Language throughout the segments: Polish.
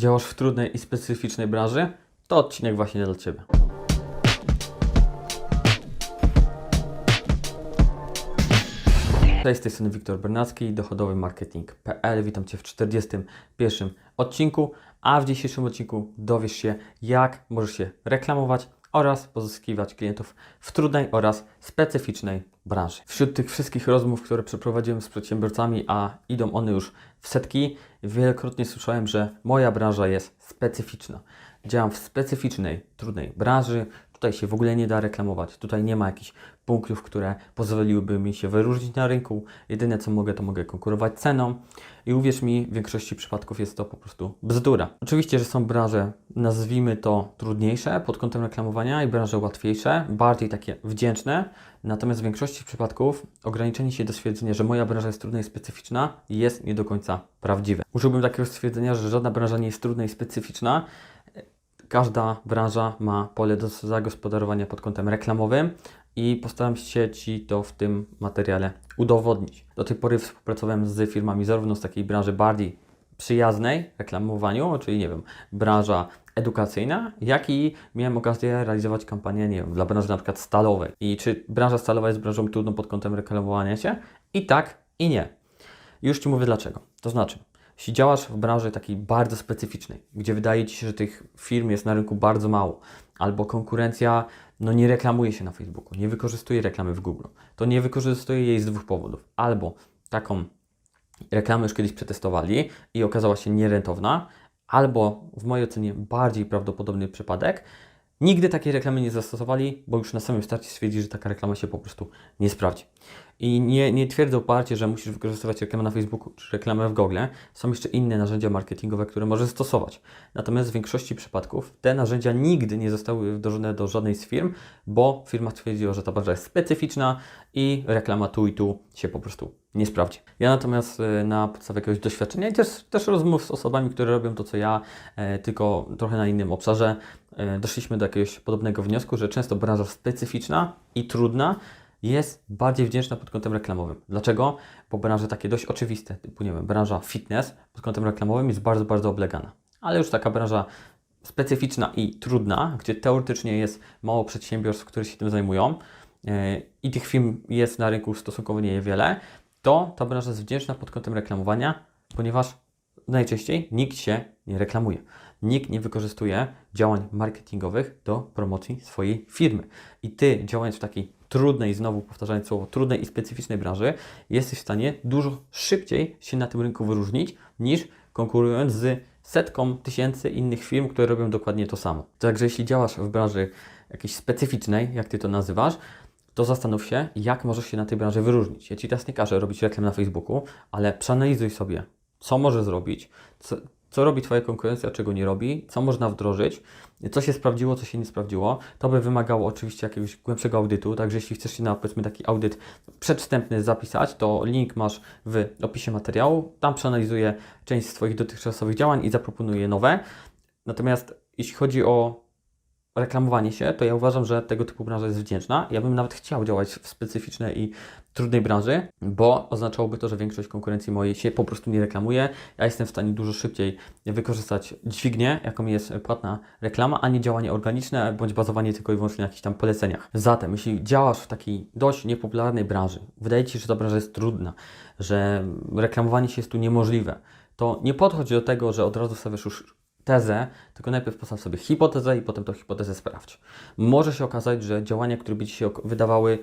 Działasz w trudnej i specyficznej branży? To odcinek właśnie dla Ciebie. Cześć, z tej strony Wiktor Bernacki, dochodowy marketing.pl. Witam Cię w 41 odcinku, a w dzisiejszym odcinku dowiesz się, jak możesz się reklamować oraz pozyskiwać klientów w trudnej oraz specyficznej branży. Wśród tych wszystkich rozmów, które przeprowadziłem z przedsiębiorcami, a idą one już w setki, wielokrotnie słyszałem, że moja branża jest specyficzna. Działam w specyficznej, trudnej branży, Tutaj się w ogóle nie da reklamować. Tutaj nie ma jakichś punktów, które pozwoliłyby mi się wyróżnić na rynku. Jedyne co mogę, to mogę konkurować ceną. I uwierz mi, w większości przypadków jest to po prostu bzdura. Oczywiście, że są branże, nazwijmy to trudniejsze pod kątem reklamowania i branże łatwiejsze, bardziej takie wdzięczne. Natomiast w większości przypadków ograniczenie się do stwierdzenia, że moja branża jest trudna i specyficzna, jest nie do końca prawdziwe. Użyłbym takiego stwierdzenia, że żadna branża nie jest trudna i specyficzna, każda branża ma pole do zagospodarowania pod kątem reklamowym i postaram się Ci to w tym materiale udowodnić. Do tej pory współpracowałem z firmami zarówno z takiej branży bardziej przyjaznej reklamowaniu, czyli nie wiem, branża edukacyjna, jak i miałem okazję realizować kampanię, nie wiem, dla branży na przykład stalowej. I czy branża stalowa jest branżą trudną pod kątem reklamowania się? I tak, i nie. Już Ci mówię dlaczego. To znaczy, jeśli działasz w branży takiej bardzo specyficznej, gdzie wydaje Ci się, że tych firm jest na rynku bardzo mało, albo konkurencja no, nie reklamuje się na Facebooku, nie wykorzystuje reklamy w Google, to nie wykorzystuje jej z dwóch powodów. Albo taką reklamę już kiedyś przetestowali i okazała się nierentowna, albo w mojej ocenie bardziej prawdopodobny przypadek, nigdy takiej reklamy nie zastosowali, bo już na samym starcie stwierdzi, że taka reklama się po prostu nie sprawdzi. I nie, nie twierdzę oparcie, że musisz wykorzystywać reklamę na Facebooku czy reklamę w Google. Są jeszcze inne narzędzia marketingowe, które możesz stosować. Natomiast w większości przypadków te narzędzia nigdy nie zostały wdrożone do żadnej z firm, bo firma stwierdziła, że ta branża jest specyficzna i reklama tu i tu się po prostu nie sprawdzi. Ja natomiast e, na podstawie jakiegoś doświadczenia i też, też rozmów z osobami, które robią to, co ja, e, tylko trochę na innym obszarze, doszliśmy do jakiegoś podobnego wniosku, że często branża specyficzna i trudna jest bardziej wdzięczna pod kątem reklamowym. Dlaczego? Bo branże takie dość oczywiste, typu nie wiem, branża fitness pod kątem reklamowym jest bardzo, bardzo oblegana. Ale już taka branża specyficzna i trudna, gdzie teoretycznie jest mało przedsiębiorstw, które się tym zajmują yy, i tych firm jest na rynku stosunkowo niewiele, to ta branża jest wdzięczna pod kątem reklamowania, ponieważ najczęściej nikt się nie reklamuje. Nikt nie wykorzystuje działań marketingowych do promocji swojej firmy. I ty, działając w takiej trudnej, znowu powtarzając słowo, trudnej i specyficznej branży, jesteś w stanie dużo szybciej się na tym rynku wyróżnić niż konkurując z setką tysięcy innych firm, które robią dokładnie to samo. Także jeśli działasz w branży jakiejś specyficznej, jak ty to nazywasz, to zastanów się, jak możesz się na tej branży wyróżnić. Ja Ci teraz nie każę robić reklam na Facebooku, ale przeanalizuj sobie, co może zrobić, co, co robi Twoja konkurencja, czego nie robi, co można wdrożyć, co się sprawdziło, co się nie sprawdziło. To by wymagało oczywiście jakiegoś głębszego audytu, także jeśli chcesz się na powiedzmy taki audyt przedwstępny zapisać, to link masz w opisie materiału. Tam przeanalizuję część z Twoich dotychczasowych działań i zaproponuję nowe. Natomiast jeśli chodzi o reklamowanie się, to ja uważam, że tego typu branża jest wdzięczna. Ja bym nawet chciał działać w specyficznej i trudnej branży, bo oznaczałoby to, że większość konkurencji mojej się po prostu nie reklamuje. Ja jestem w stanie dużo szybciej wykorzystać dźwignię, jaką jest płatna reklama, a nie działanie organiczne bądź bazowanie tylko i wyłącznie na jakichś tam poleceniach. Zatem, jeśli działasz w takiej dość niepopularnej branży, wydaje Ci się, że ta branża jest trudna, że reklamowanie się jest tu niemożliwe, to nie podchodź do tego, że od razu stawiasz już tezę, tylko najpierw postaw sobie hipotezę i potem tą hipotezę sprawdź. Może się okazać, że działania, które by Ci się wydawały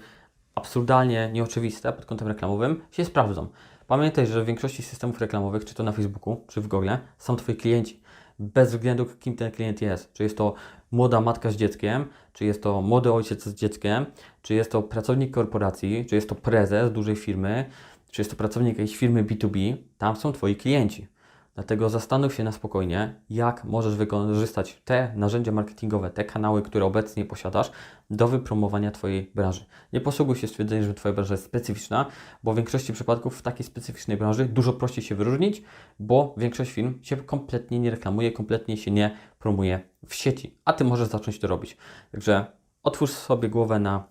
absurdalnie nieoczywiste pod kątem reklamowym, się sprawdzą. Pamiętaj, że w większości systemów reklamowych, czy to na Facebooku, czy w Google, są Twoi klienci. Bez względu, kim ten klient jest. Czy jest to młoda matka z dzieckiem, czy jest to młody ojciec z dzieckiem, czy jest to pracownik korporacji, czy jest to prezes dużej firmy, czy jest to pracownik jakiejś firmy B2B, tam są Twoi klienci. Dlatego zastanów się na spokojnie, jak możesz wykorzystać te narzędzia marketingowe, te kanały, które obecnie posiadasz, do wypromowania Twojej branży. Nie posługuj się stwierdzeniem, że Twoja branża jest specyficzna, bo w większości przypadków w takiej specyficznej branży dużo prościej się wyróżnić, bo większość firm się kompletnie nie reklamuje, kompletnie się nie promuje w sieci, a Ty możesz zacząć to robić. Także otwórz sobie głowę na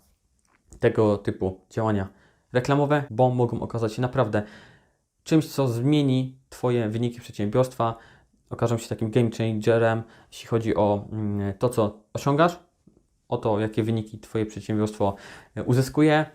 tego typu działania reklamowe, bo mogą okazać się naprawdę czymś, co zmieni Twoje wyniki przedsiębiorstwa, okażą się takim game changerem, jeśli chodzi o mm, to, co osiągasz, o to, jakie wyniki Twoje przedsiębiorstwo e, uzyskuje.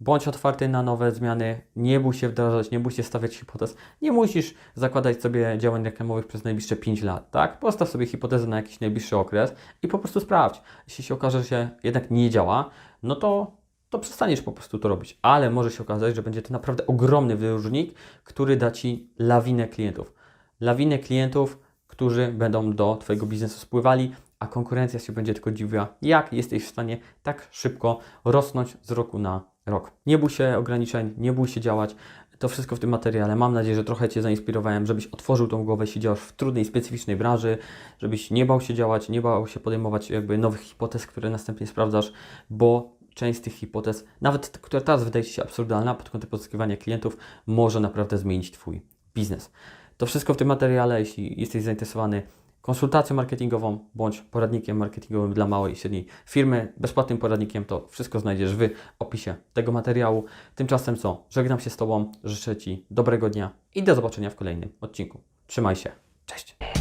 Bądź otwarty na nowe zmiany, nie bój się wdrażać, nie bój się stawiać hipotez. Nie musisz zakładać sobie działań reklamowych przez najbliższe 5 lat, tak? Postaw sobie hipotezę na jakiś najbliższy okres i po prostu sprawdź. Jeśli się okaże, że jednak nie działa, no to, to przestaniesz po prostu to robić. Ale może się okazać, że będzie to naprawdę ogromny wyróżnik, który da Ci lawinę klientów. Lawinę klientów, którzy będą do Twojego biznesu spływali, a konkurencja się będzie tylko dziwiła, jak jesteś w stanie tak szybko rosnąć z roku na rok. Nie bój się ograniczeń, nie bój się działać. To wszystko w tym materiale. Mam nadzieję, że trochę Cię zainspirowałem, żebyś otworzył tą głowę, działasz w trudnej, specyficznej branży, żebyś nie bał się działać, nie bał się podejmować jakby nowych hipotez, które następnie sprawdzasz, bo część z tych hipotez, nawet która teraz wydaje się absurdalna pod kątem pozyskiwania klientów, może naprawdę zmienić Twój biznes. To wszystko w tym materiale. Jeśli jesteś zainteresowany konsultacją marketingową bądź poradnikiem marketingowym dla małej i średniej firmy, bezpłatnym poradnikiem, to wszystko znajdziesz w opisie tego materiału. Tymczasem co? Żegnam się z Tobą, życzę Ci dobrego dnia i do zobaczenia w kolejnym odcinku. Trzymaj się. Cześć!